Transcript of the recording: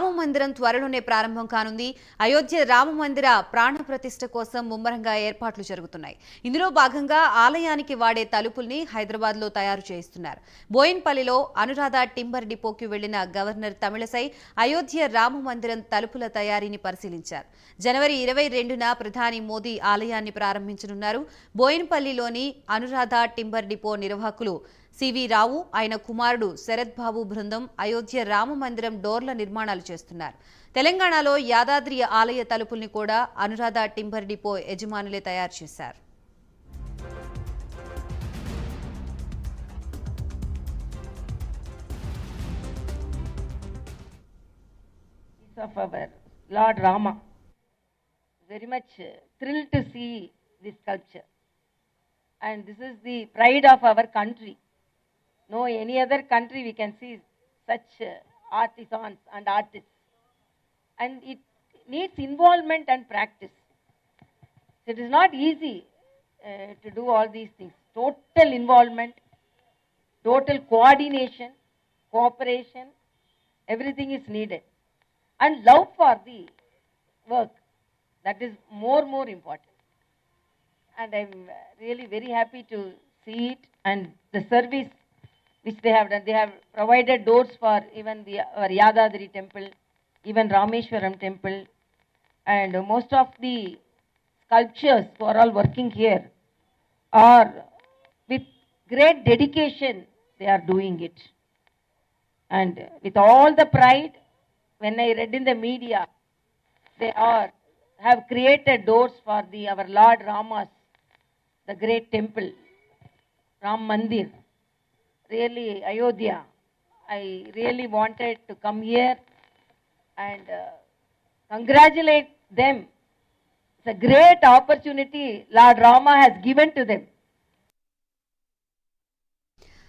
రామ మందిరం త్వరలోనే ప్రారంభం కానుంది. అయోధ్య రామ మందిర ప్రాణ ప్రతిష్ఠ కోసం ముమ్మరంగా ఏర్పాట్లు జరుగుతున్నాయి. ఇందులో భాగంగా ఆలయానికి వాడే తలుపుల్ని హైదరాబాద్లో తయారు చేయిస్తున్నారు. బోయిన్పల్లిలో అనురాధ టింబర్ డిపోకి వెళ్ళిన గవర్నర్ తమిళసై అయోధ్య రామ మందిరం తలుపుల తయారీని పరిశీలించారు. జనవరి ఇరవై రెండున ప్రధాని మోదీ ఆలయాన్ని ప్రారంభించనున్నారు. బోయిన్పల్లిలోని అనురాధ టింబర్ డిపో నిర్వాహకులు సివి రావు ఆయన కుమారుడు శరత్ బాబు బృందం అయోధ్య రామ మందిరం డోర్ల నిర్మాణాలు చేస్తున్నారు తెలంగాణలో యాదాద్రి ఆలయ తలుపుల్ని కూడా అనురాధ టింబర్ డిపో యజమానులే తయారు చేశారు of our Lord Rama. Very much thrilled to see this sculpture. And this is the pride of our country. No any other country we can see such uh, artisans and artists. And it needs involvement and practice. So it is not easy uh, to do all these things. Total involvement, total coordination, cooperation, everything is needed and love for the work that is more more important and i'm really very happy to see it and the service which they have done. They have provided doors for even the our yadadri temple even rameshwaram temple. And most of the sculptures who are all working here are with great dedication they are doing it. And with all the pride when I read in the media, they are have created doors for the our Lord Rama's, the great temple, Ram Mandir. Really, Ayodhya. I really wanted to come here and uh, congratulate them. It's a great opportunity Lord Rama has given to them.